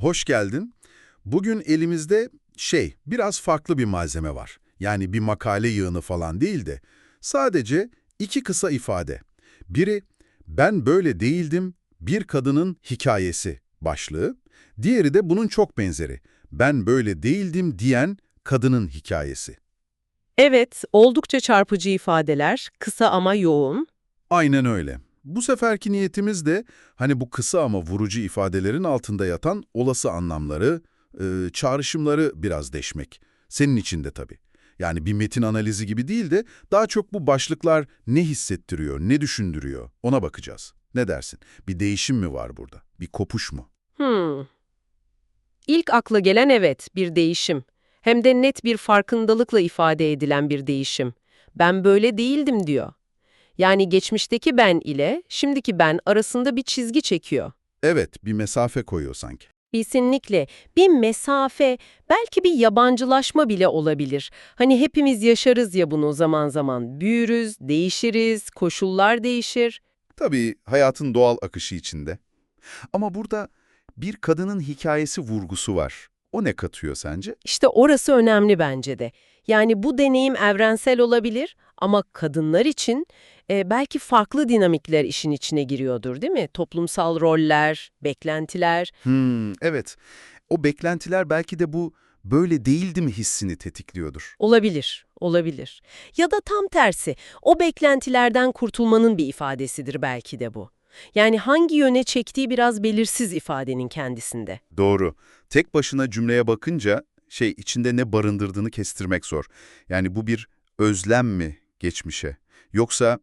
Hoş geldin. Bugün elimizde şey, biraz farklı bir malzeme var. Yani bir makale yığını falan değil de sadece iki kısa ifade. Biri ben böyle değildim, bir kadının hikayesi başlığı. Diğeri de bunun çok benzeri. Ben böyle değildim diyen kadının hikayesi. Evet, oldukça çarpıcı ifadeler, kısa ama yoğun. Aynen öyle. Bu seferki niyetimiz de hani bu kısa ama vurucu ifadelerin altında yatan olası anlamları, e, çağrışımları biraz deşmek. Senin için de tabii. Yani bir metin analizi gibi değil de daha çok bu başlıklar ne hissettiriyor, ne düşündürüyor ona bakacağız. Ne dersin? Bir değişim mi var burada? Bir kopuş mu? Hmm. İlk akla gelen evet, bir değişim. Hem de net bir farkındalıkla ifade edilen bir değişim. Ben böyle değildim diyor. Yani geçmişteki ben ile şimdiki ben arasında bir çizgi çekiyor. Evet, bir mesafe koyuyor sanki. Kesinlikle. Bir mesafe, belki bir yabancılaşma bile olabilir. Hani hepimiz yaşarız ya bunu zaman zaman. Büyürüz, değişiriz, koşullar değişir. Tabii hayatın doğal akışı içinde. Ama burada bir kadının hikayesi vurgusu var. O ne katıyor sence? İşte orası önemli bence de. Yani bu deneyim evrensel olabilir ama kadınlar için e, belki farklı dinamikler işin içine giriyordur değil mi? Toplumsal roller, beklentiler. Hmm, evet. O beklentiler belki de bu böyle değildi mi hissini tetikliyordur. Olabilir, olabilir. Ya da tam tersi, o beklentilerden kurtulmanın bir ifadesidir belki de bu. Yani hangi yöne çektiği biraz belirsiz ifadenin kendisinde. Doğru. Tek başına cümleye bakınca şey içinde ne barındırdığını kestirmek zor. Yani bu bir özlem mi geçmişe? Yoksa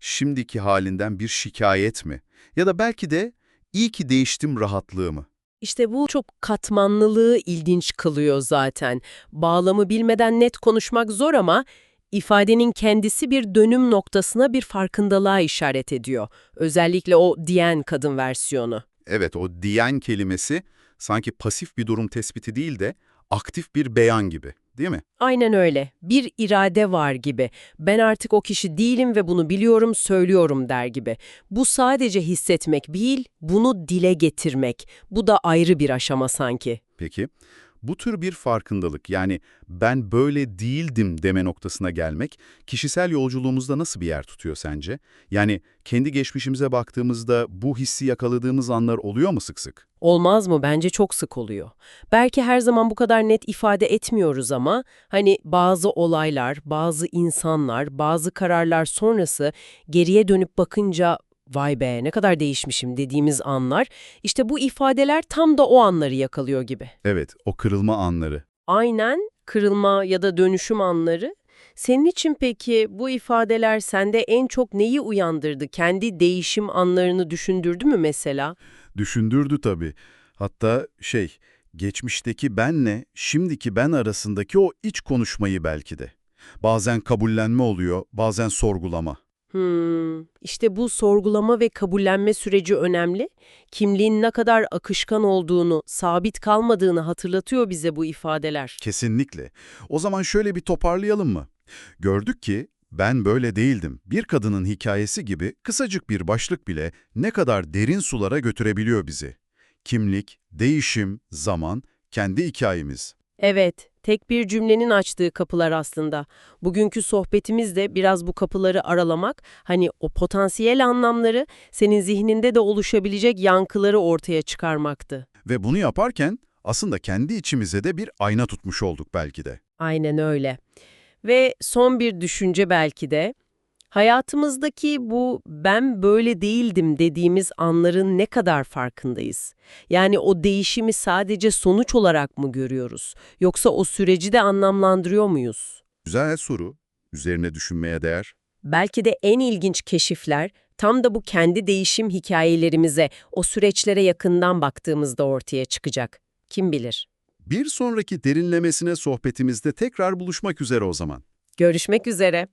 şimdiki halinden bir şikayet mi? Ya da belki de iyi ki değiştim rahatlığı mı? İşte bu çok katmanlılığı ilginç kılıyor zaten. Bağlamı bilmeden net konuşmak zor ama ifadenin kendisi bir dönüm noktasına bir farkındalığa işaret ediyor. Özellikle o diyen kadın versiyonu. Evet, o diyen kelimesi sanki pasif bir durum tespiti değil de aktif bir beyan gibi, değil mi? Aynen öyle. Bir irade var gibi. Ben artık o kişi değilim ve bunu biliyorum, söylüyorum der gibi. Bu sadece hissetmek değil, bunu dile getirmek. Bu da ayrı bir aşama sanki. Peki, bu tür bir farkındalık yani ben böyle değildim deme noktasına gelmek kişisel yolculuğumuzda nasıl bir yer tutuyor sence? Yani kendi geçmişimize baktığımızda bu hissi yakaladığımız anlar oluyor mu sık sık? Olmaz mı? Bence çok sık oluyor. Belki her zaman bu kadar net ifade etmiyoruz ama hani bazı olaylar, bazı insanlar, bazı kararlar sonrası geriye dönüp bakınca vay be ne kadar değişmişim dediğimiz anlar, işte bu ifadeler tam da o anları yakalıyor gibi. Evet, o kırılma anları. Aynen kırılma ya da dönüşüm anları. Senin için peki bu ifadeler sende en çok neyi uyandırdı? Kendi değişim anlarını düşündürdü mü mesela? Düşündürdü tabii. Hatta şey, geçmişteki benle şimdiki ben arasındaki o iç konuşmayı belki de. Bazen kabullenme oluyor, bazen sorgulama. Hmm, işte bu sorgulama ve kabullenme süreci önemli. Kimliğin ne kadar akışkan olduğunu, sabit kalmadığını hatırlatıyor bize bu ifadeler. Kesinlikle. O zaman şöyle bir toparlayalım mı? Gördük ki ben böyle değildim. Bir kadının hikayesi gibi kısacık bir başlık bile ne kadar derin sulara götürebiliyor bizi. Kimlik, değişim, zaman, kendi hikayemiz. Evet, tek bir cümlenin açtığı kapılar aslında. Bugünkü sohbetimiz de biraz bu kapıları aralamak, hani o potansiyel anlamları senin zihninde de oluşabilecek yankıları ortaya çıkarmaktı. Ve bunu yaparken aslında kendi içimize de bir ayna tutmuş olduk belki de. Aynen öyle. Ve son bir düşünce belki de, hayatımızdaki bu ben böyle değildim dediğimiz anların ne kadar farkındayız? Yani o değişimi sadece sonuç olarak mı görüyoruz? Yoksa o süreci de anlamlandırıyor muyuz? Güzel soru. Üzerine düşünmeye değer. Belki de en ilginç keşifler tam da bu kendi değişim hikayelerimize, o süreçlere yakından baktığımızda ortaya çıkacak. Kim bilir? Bir sonraki derinlemesine sohbetimizde tekrar buluşmak üzere o zaman. Görüşmek üzere.